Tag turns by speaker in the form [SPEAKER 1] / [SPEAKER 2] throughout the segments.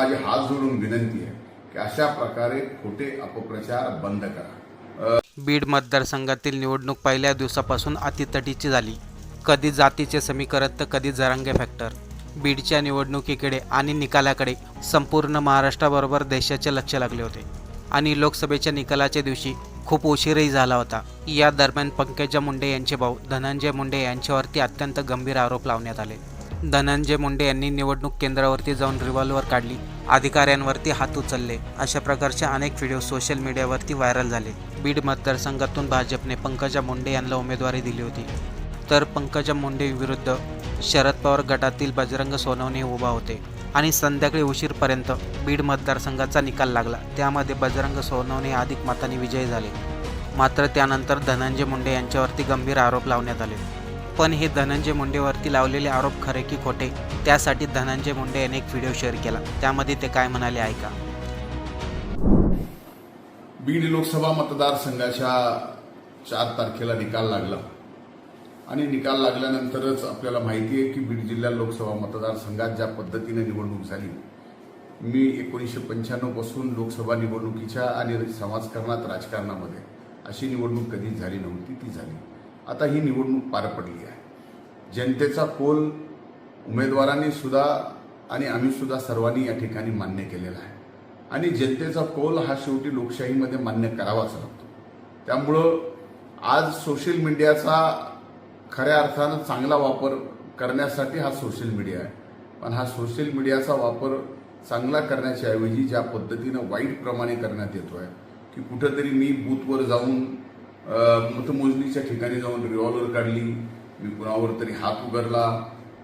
[SPEAKER 1] माझी हात जोडून विनंती आहे की अशा प्रकारे खोटे अपप्रचार बंद करा.
[SPEAKER 2] बीड मतदारसंघातील निवडणूक पहिल्या दिवसापासून अतितटीची झाली. कधी जातीचे समीकरण तर कधी जरांगे फॅक्टर. बीडच्या निवडणुकीकडे आणि निकालाकडे संपूर्ण महाराष्ट्राबरोबर देशाचे लक्ष लागले होते. आणि लोकसभेच्या निकालाच्या दिवशी खूप उशीरही झाला होता. या दरम्यान पंकजा मुंडे यांचे भाऊ धनंजय मुंडे यांच्यावरती अत्यंत गंभीर आरोप लावण्यात आले. धनंजय मुंडे यांनी निवडणूक केंद्रावरती जाऊन रिव्हॉल्वर काढली. अधिकाऱ्यांवरती हात उचलले. अशा प्रकारचे अनेक व्हिडिओ सोशल मीडियावरती व्हायरल झाले. बीड मतदारसंघातून भाजपने पंकजा मुंडे यांना उमेदवारी दिली होती. तर पंकजा मुंडे विरुद्ध शरद पवार गटातील बजरंग सोनवणे उभा होते आणि संध्याकाळी उशीरपर्यंत बीड मतदारसंघाचा निकाल लागला. त्यामध्ये बजरंग सोनवणे अधिक मताने विजयी झाले. मात्र त्यानंतर धनंजय मुंडे यांच्यावरती गंभीर आरोप लावण्यात आले. पण हे धनंजय मुंडेवरती लावलेले आरोप खरे की खोटे त्यासाठी धनंजय मुंडे यांनी एक व्हिडिओ शेअर केला. त्यामध्ये ते काय म्हणाले ऐका.
[SPEAKER 1] बीड लोकसभा मतदारसंघाच्या चार तारखेला निकाल लागला. आणि निकाल लागल्यानंतरच आपल्याला माहिती आहे की बीड जिल्हा लोकसभा मतदारसंघात ज्या पद्धतीने निवडणूक झाली मी एकोणीसशे पंच्याण्णवपासून लोकसभा निवडणुकीच्या आणि समाजकारणात राजकारणामध्ये अशी निवडणूक कधीच झाली नव्हती ती झाली. आता ही निवडणूक पार पडली आहे. जनतेचा कोल उमेदवारांनी सुद्धा आणि आम्ही सुद्धा सर्वांनी या ठिकाणी मान्य केलेला आहे. आणि जनतेचा कोल हा शेवटी लोकशाहीमध्ये मान्य करावाच लागतो. त्यामुळं आज सोशल मीडियाचा खऱ्या अर्थानं चांगला वापर करण्यासाठी हा सोशल मीडिया आहे. पण हा सोशल मीडियाचा वापर चांगला करण्याच्या ऐवजी ज्या पद्धतीनं वाईट प्रमाणे करण्यात आहे की कुठंतरी मी बूथवर जाऊन मतमोजणीच्या ठिकाणी जाऊन रिव्हॉल्वर काढली. मी कुणावर तरी हात उघडला.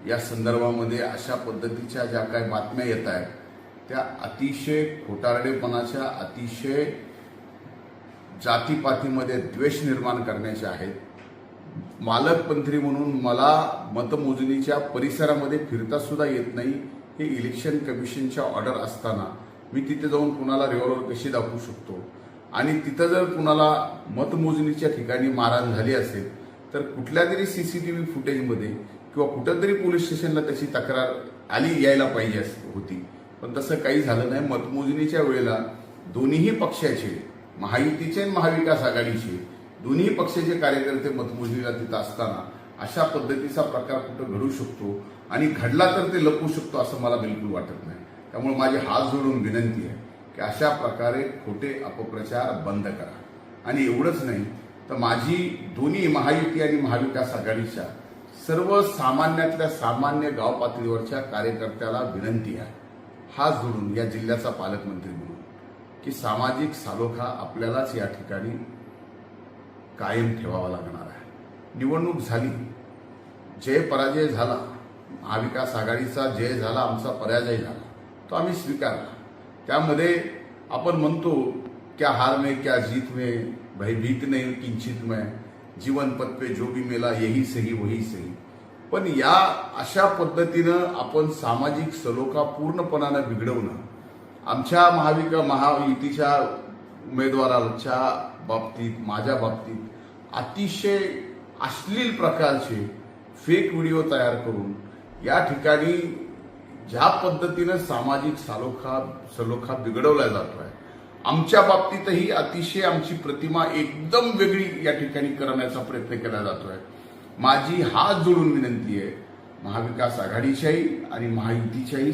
[SPEAKER 1] या संदर्भामध्ये अशा पद्धतीच्या ज्या काही बातम्या येत आहेत त्या अतिशय खोटारडेपणाच्या अतिशय जातीपातीमध्ये द्वेष निर्माण करण्याच्या आहेत. मालकमंत्री म्हणून मला मतमोजणीच्या परिसरामध्ये फिरता सुद्धा येत नाही. हे इलेक्शन कमिशनच्या ऑर्डर असताना मी तिथे जाऊन कुणाला रिव्हॉल्वर कशी दाखवू शकतो? आणि तिथं जर कुणाला मतमोजणीच्या ठिकाणी मारहाण झाली असेल तर कुठल्या तरी सीसीटीव्ही फुटेजमध्ये किंवा कुठंतरी पोलीस स्टेशनला त्याची तक्रार आली यायला पाहिजे होती. पण तसं काही झालं नाही. मतमोजणीच्या वेळेला दोन्हीही पक्षाचे महायुतीचे आणि महाविकास आघाडीचे दोन्ही पक्षाचे कार्यकर्ते मतमोजणीला तिथं असताना अशा पद्धतीचा प्रकार कुठं घडू शकतो आणि घडला तर ते लपवू शकतो असं मला बिलकुल वाटत नाही. त्यामुळे माझी हात जोडून विनंती आहे. की अशा प्रकारे खोटे अपप्रचार बंद करा. आणि एवढंच नाही तर माझी दोन्ही महायुती आणि महाविकास आघाडीच्या सर्व सामान्यातल्या सामान्य गाव पातळीवरच्या कार्यकर्त्याला विनंती आहे. हात जोडून या जिल्ह्याचा पालकमंत्री म्हणून की सामाजिक सालोखा आपल्यालाच या ठिकाणी कायम ठेवावा लागणार आहे. निवडणूक झाली. जय पराजय झाला. महाविकास आघाडीचा जय झाला आमचा पराजय झाला. तो आम्ही स्वीकारला. त्यामध्ये आपण म्हणतो क्या हार में क्या जीत में भयभीत नाही किंचित में जीवन पत्वे पे जो भी मेला यही सही वही सही. पण या अशा पद्धतीनं आपण सामाजिक सलोखा पूर्णपणानं बिघडवणं आमच्या महाविका महायुतीच्या उमेदवाराच्या बाबतीत माझ्या बाबतीत अतिशय अश्लील प्रकारचे फेक व्हिडिओ तयार करून या ठिकाणी ज्या पद्धतीनं सामाजिक सालोखा सलोखा बिघडवला जातोय आमच्या बाबतीतही अतिशय आमची प्रतिमा एकदम वेगळी या ठिकाणी करण्याचा प्रयत्न केला जातोय. माझी हात जोडून विनंती आहे महाविकास आघाडीच्याही आणि महायुतीच्याही